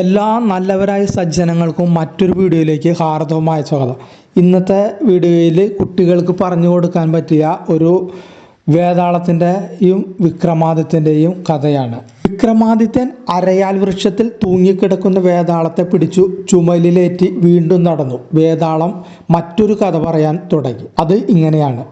എല്ലാ നല്ലവരായ സജ്ജനങ്ങൾക്കും മറ്റൊരു വീഡിയോയിലേക്ക് ഹാർദവമായ സ്വാഗതം. ഇന്നത്തെ വീഡിയോയിൽ കുട്ടികൾക്ക് പറഞ്ഞു കൊടുക്കാൻ പറ്റിയ ഒരു വേതാളത്തിന്റെയും വിക്രമാദിത്യന്റെയും കഥയാണ്. വിക്രമാദിത്യൻ അരയാൽ വൃക്ഷത്തിൽ തൂങ്ങിക്കിടക്കുന്ന വേതാളത്തെ പിടിച്ചു ചുമലിലേറ്റി വീണ്ടും നടന്നു. വേതാളം മറ്റൊരു കഥ പറയാൻ തുടങ്ങി. അത് ഇങ്ങനെയാണ്.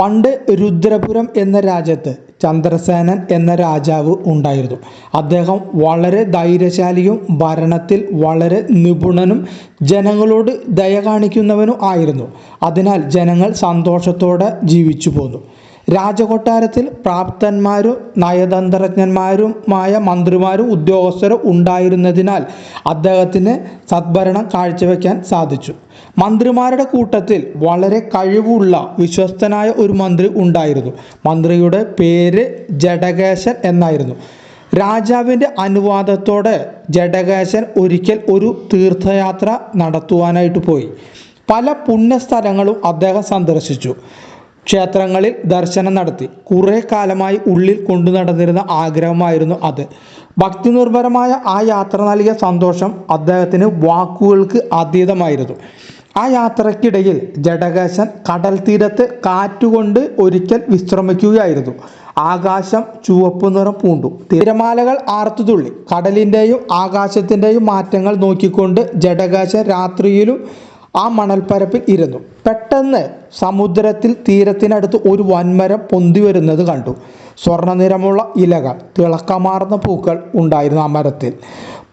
പണ്ട് രുദ്രപുരം എന്ന രാജ്യത്ത് ചന്ദ്രസേനൻ എന്ന രാജാവ് ഉണ്ടായിരുന്നു. അദ്ദേഹം വളരെ ധൈര്യശാലിയും ഭരണത്തിൽ വളരെ നിപുണനും ജനങ്ങളോട് ദയ കാണിക്കുന്നവനും ആയിരുന്നു. അതിനാൽ ജനങ്ങൾ സന്തോഷത്തോടെ ജീവിച്ചു പോന്നു രാജകൊട്ടാരത്തിൽ പ്രാപ്തന്മാരും നയതന്ത്രജ്ഞന്മാരുമായ മന്ത്രിമാരും ഉദ്യോഗസ്ഥരും ഉണ്ടായിരുന്നതിനാൽ അദ്ദേഹത്തിന് സദ്ഭരണം കാഴ്ചവെക്കാൻ സാധിച്ചു. മന്ത്രിമാരുടെ കൂട്ടത്തിൽ വളരെ കഴിവുള്ള വിശ്വസ്തനായ ഒരു മന്ത്രി ഉണ്ടായിരുന്നു. മന്ത്രിയുടെ പേര് ജഡകേശൻ എന്നായിരുന്നു. രാജാവിന്റെ അനുവാദത്തോടെ ജഡകേശൻ ഒരിക്കൽ ഒരു തീർത്ഥയാത്ര നടത്തുവാനായിട്ട് പോയി. പല പുണ്യസ്ഥലങ്ങളും അദ്ദേഹം സന്ദർശിച്ചു. ക്ഷേത്രങ്ങളിൽ ദർശനം നടത്തി. കുറേ കാലമായി ഉള്ളിൽ കൊണ്ടു നടന്നിരുന്ന ആഗ്രഹമായിരുന്നു അത്. ഭക്തി നിർഭരമായ ആ യാത്ര നൽകിയ സന്തോഷം അദ്ദേഹത്തിന് വാക്കുകൾക്ക് അതീതമായിരുന്നു. ആ യാത്രക്കിടയിൽ ജഡകേശൻ കടൽ തീരത്ത് കാറ്റുകൊണ്ട് ഒരിക്കൽ വിശ്രമിക്കുകയായിരുന്നു. ആകാശം ചുവപ്പ് നിറം പൂണ്ടു. തിരമാലകൾ ആർത്തുതുള്ളി. കടലിന്റെയും ആകാശത്തിന്റെയും മാറ്റങ്ങൾ നോക്കിക്കൊണ്ട് ജഡകേശൻ രാത്രിയിലും ആ മണൽപ്പരപ്പിൽ ഇരുന്നു. പെട്ടെന്ന് സമുദ്രത്തിൽ തീരത്തിനടുത്ത് ഒരു വൻമരം പൊന്തി വരുന്നത് കണ്ടു. സ്വർണനിറമുള്ള ഇലകൾ തിളക്കമാർന്ന പൂക്കൾ ഉണ്ടായിരുന്നു ആ മരത്തിൽ.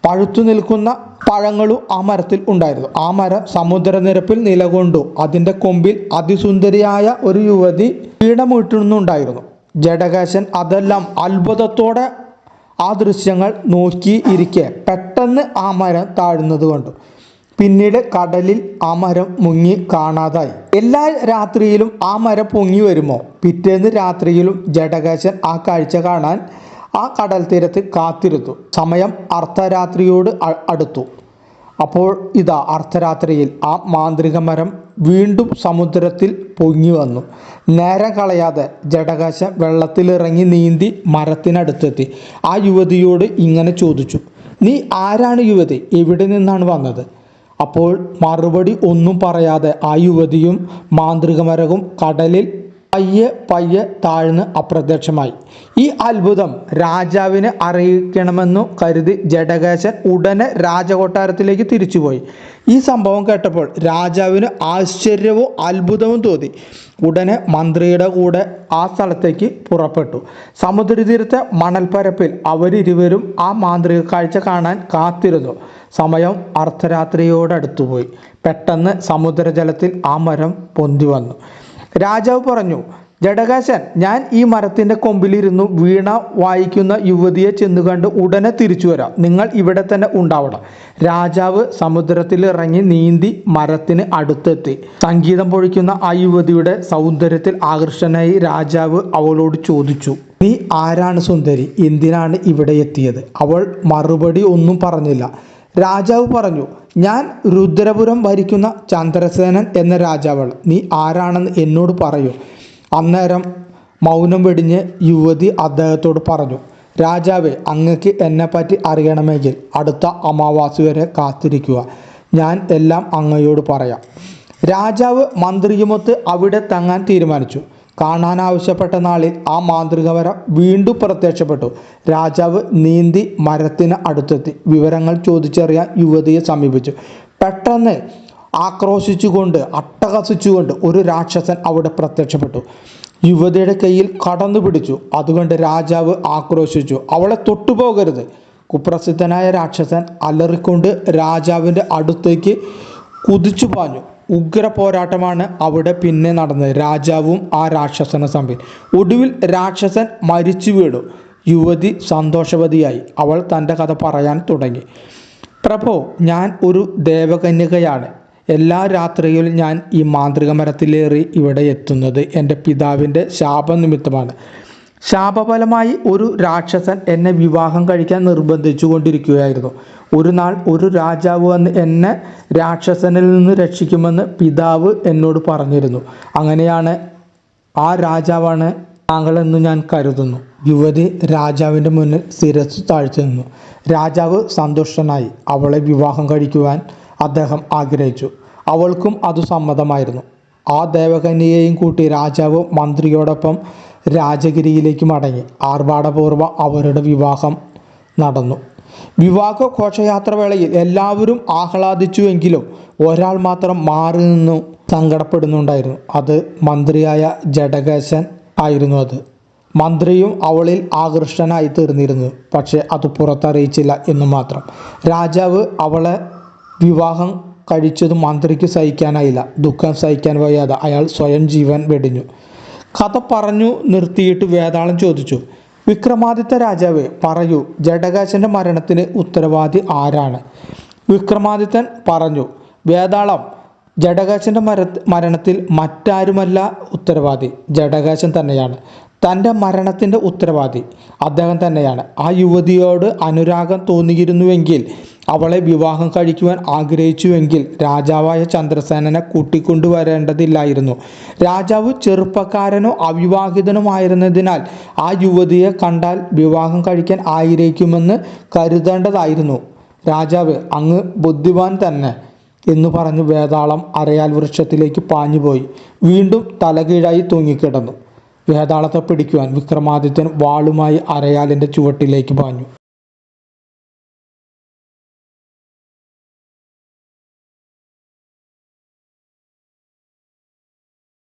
പഴുത്തു നിൽക്കുന്ന പഴങ്ങളും ആ മരത്തിൽ ഉണ്ടായിരുന്നു. ആ മരം സമുദ്രനിരപ്പിൽ നിലകൊണ്ടു. അതിന്റെ കൊമ്പിൽ അതിസുന്ദരിയായ ഒരു യുവതി വീണമീട്ടുന്നുണ്ടായിരുന്നു ജഡകേശൻ അതെല്ലാം അത്ഭുതത്തോടെ ആ ദൃശ്യങ്ങൾ നോക്കി ഇരിക്കെ പെട്ടെന്ന് ആ മരം താഴുന്നത് കണ്ടു. പിന്നീട് കടലിൽ ആ മരം മുങ്ങി കാണാതായി. എല്ലാ രാത്രിയിലും ആ മരം പൊങ്ങി വരുമോ? പിറ്റേന്ന് രാത്രിയിലും ജഡകേശൻ ആ കാഴ്ച കാണാൻ ആ കടൽ തീരത്ത് കാത്തിരുത്തു സമയം അർദ്ധരാത്രിയോട് അടുത്തു. അപ്പോൾ ഇതാ അർദ്ധരാത്രിയിൽ ആ മാന്ത്രിക മരം വീണ്ടും സമുദ്രത്തിൽ പൊങ്ങി വന്നു. നേരം കളയാതെ ജഡകശ വെള്ളത്തിലിറങ്ങി നീന്തി മരത്തിനടുത്തെത്തി. ആ യുവതിയോട് ഇങ്ങനെ ചോദിച്ചു നീ ആരാണ് യുവതി? എവിടെ നിന്നാണ് വന്നത്? അപ്പോൾ മറുപടി ഒന്നും പറയാതെ ആ യുവതിയും മാന്ത്രികമരകും കടലിൽ പയ്യെ പയ്യെ താഴ്ന്ന് അപ്രത്യക്ഷമായി. ഈ അത്ഭുതം രാജാവിനെ അറിയിക്കണമെന്നു കരുതി ജഡകേശൻ ഉടനെ രാജകൊട്ടാരത്തിലേക്ക് തിരിച്ചുപോയി. ഈ സംഭവം കേട്ടപ്പോൾ രാജാവിന് ആശ്ചര്യവും അത്ഭുതവും തോന്നി. ഉടനെ മന്ത്രിയുടെ കൂടെ ആ സ്ഥലത്തേക്ക് പുറപ്പെട്ടു. സമുദ്രതീരത്തെ മണൽപ്പരപ്പിൽ അവരിരുവരും ആ മാന്ത്രിക കാഴ്ച കാണാൻ കാത്തിരുന്നു. സമയം അർദ്ധരാത്രിയോടടുത്തുപോയി പെട്ടെന്ന് സമുദ്രജലത്തിൽ ആ മരം പൊന്തി വന്നു. രാജാവ് പറഞ്ഞു ജഡകാശൻ ഞാൻ ഈ മരത്തിന്റെ കൊമ്പിലിരുന്നു വീണ വായിക്കുന്ന യുവതിയെ ചെന്നുകണ്ട് ഉടനെ തിരിച്ചു വരാം. നിങ്ങൾ ഇവിടെ തന്നെ ഉണ്ടാവണം. രാജാവ് സമുദ്രത്തിൽ ഇറങ്ങി നീന്തി മരത്തിന് അടുത്തെത്തി. സംഗീതം പൊഴിക്കുന്ന ആ യുവതിയുടെ സൗന്ദര്യത്തിൽ ആകർഷനായി രാജാവ് അവളോട് ചോദിച്ചു നീ ആരാണ് സുന്ദരി? എന്തിനാണ് ഇവിടെ എത്തിയത്? അവൾ മറുപടി ഒന്നും പറഞ്ഞില്ല. രാജാവ് പറഞ്ഞു ഞാൻ രുദ്രപുരം ഭരിക്കുന്ന ചന്ദ്രസേനൻ എന്ന രാജാവാണ്. നീ ആരാണെന്ന് എന്നോട് പറയൂ. അന്നേരം മൗനം വെടിഞ്ഞ് യുവതി അദ്ദേഹത്തോട് പറഞ്ഞു രാജാവെ അങ്ങക്ക് എന്നെപ്പറ്റി അറിയണമെങ്കിൽ അടുത്ത അമാവാസി വരെ കാത്തിരിക്കുക. ഞാൻ എല്ലാം അങ്ങയോട് പറയാം. രാജാവ് മന്ത്രിയുമൊത്ത് അവിടെ തങ്ങാൻ തീരുമാനിച്ചു. കാണാൻ ആവശ്യപ്പെട്ട നാളിൽ ആ മാന്ത്രികവരം വീണ്ടും പ്രത്യക്ഷപ്പെട്ടു. രാജാവ് നീന്തി മരത്തിന് അടുത്തെത്തി. വിവരങ്ങൾ ചോദിച്ചറിയാൻ യുവതിയെ സമീപിച്ചു. പെട്ടെന്ന് ആക്രോശിച്ചുകൊണ്ട് അട്ടഹസിച്ചുകൊണ്ട് ഒരു രാക്ഷസൻ അവിടെ പ്രത്യക്ഷപ്പെട്ടു. യുവതിയുടെ കയ്യിൽ കടന്നു പിടിച്ചു. അതുകൊണ്ട് രാജാവ് ആക്രോശിച്ചു. അവളെ തൊട്ടുപോകരുത് കുപ്രസിദ്ധനായ രാക്ഷസൻ അലറിക്കൊണ്ട് രാജാവിന്റെ അടുത്തേക്ക് കുതിച്ചു പാഞ്ഞു. ഉഗ്ര പോരാട്ടമാണ് അവിടെ പിന്നെ നടന്നത്. രാജാവും ആ രാക്ഷസനും തമ്മിൽ. ഒടുവിൽ രാക്ഷസൻ മരിച്ചു വീണു. യുവതി സന്തോഷവതിയായി. അവൾ തന്റെ കഥ പറയാൻ തുടങ്ങി. പ്രഭോ ഞാൻ ഒരു ദേവകന്യകയാണ്. എല്ലാ രാത്രിയിലും ഞാൻ ഈ മാന്ത്രിക മരത്തിലേറി ഇവിടെ എത്തുന്നത് എന്റെ പിതാവിന്റെ ശാപനിമിത്തമാണ്. ശാപഫലമായി ഒരു രാക്ഷസൻ എന്നെ വിവാഹം കഴിക്കാൻ നിർബന്ധിച്ചു കൊണ്ടിരിക്കുകയായിരുന്നു. ഒരു നാൾ ഒരു രാജാവ് വന്ന് എന്നെ രാക്ഷസനിൽ നിന്ന് രക്ഷിക്കുമെന്ന് പിതാവ് എന്നോട് പറഞ്ഞിരുന്നു. അങ്ങനെയാണ് ആ രാജാവാണ് താങ്കളെന്ന് ഞാൻ കരുതുന്നു. യുവതി രാജാവിന്റെ മുന്നിൽ ശിരസ് താഴ്ത്തി നിന്നു. രാജാവ് സന്തുഷ്ടനായി. അവളെ വിവാഹം കഴിക്കുവാൻ അദ്ദേഹം ആഗ്രഹിച്ചു. അവൾക്കും അതു സമ്മതമായിരുന്നു. ആ ദേവകന്യയെയും കൂട്ടി രാജാവ് മന്ത്രിയോടൊപ്പം രാജഗിരിയിലേക്ക് മടങ്ങി. ആർഭാടപൂർവം അവരുടെ വിവാഹം നടന്നു. വിവാഹ ഘോഷയാത്ര വേളയിൽ എല്ലാവരും ആഹ്ലാദിച്ചുവെങ്കിലും ഒരാൾ മാത്രം മാറി നിന്നു സങ്കടപ്പെടുന്നുണ്ടായിരുന്നു. അത് മന്ത്രിയായ ജഡകേശൻ ആയിരുന്നു അത്. മന്ത്രിയും അവളിൽ ആകൃഷ്ടനായി തീർന്നിരുന്നു. പക്ഷെ അത് പുറത്തറിയിച്ചില്ല എന്ന് മാത്രം. രാജാവ് അവളെ വിവാഹം കഴിച്ചത് മന്ത്രിക്ക് സഹിക്കാനായില്ല. ദുഃഖം സഹിക്കാൻ വയ്യാതെ അയാൾ സ്വയം ജീവൻ വെടിഞ്ഞു. കഥ പറഞ്ഞു നിർത്തിയിട്ട് വേതാളം ചോദിച്ചു. വിക്രമാദിത്യ രാജാവ് പറയൂ ജഡകാശന്റെ മരണത്തിന് ഉത്തരവാദി ആരാണ്? വിക്രമാദിത്യൻ പറഞ്ഞു വേതാളം ജഡകാശന്റെ മര മരണത്തിൽ മറ്റാരുമല്ല ഉത്തരവാദി. ജഡകാശൻ തന്നെയാണ്. തന്റെ മരണത്തിന്റെ ഉത്തരവാദി. അദ്ദേഹം തന്നെയാണ്. ആ യുവതിയോട് അനുരാഗം തോന്നിയിരുന്നുവെങ്കിൽ അവളെ വിവാഹം കഴിക്കുവാൻ ആഗ്രഹിച്ചുവെങ്കിൽ രാജാവായ ചന്ദ്രസേനനെ കൂട്ടിക്കൊണ്ടുവരേണ്ടതില്ലായിരുന്നു. രാജാവ് ചെറുപ്പക്കാരനോ അവിവാഹിതനുമായിരുന്നതിനാൽ ആ യുവതിയെ കണ്ടാൽ വിവാഹം കഴിക്കാൻ ആഗ്രഹിക്കുമെന്ന് കരുതേണ്ടതായിരുന്നു. രാജാവ് അങ്ങ് ബുദ്ധിമാൻ തന്നെ എന്ന് പറഞ്ഞ് വേതാളം അരയാൽ വൃക്ഷത്തിലേക്ക് പാഞ്ഞുപോയി. വീണ്ടും തലകീഴായി തൂങ്ങിക്കിടന്നു. വേതാളത്തെ പിടിക്കുവാൻ വിക്രമാദിത്യൻ വാളുമായി അരയാലിന്റെ ചുവട്ടിലേക്ക് പാഞ്ഞു.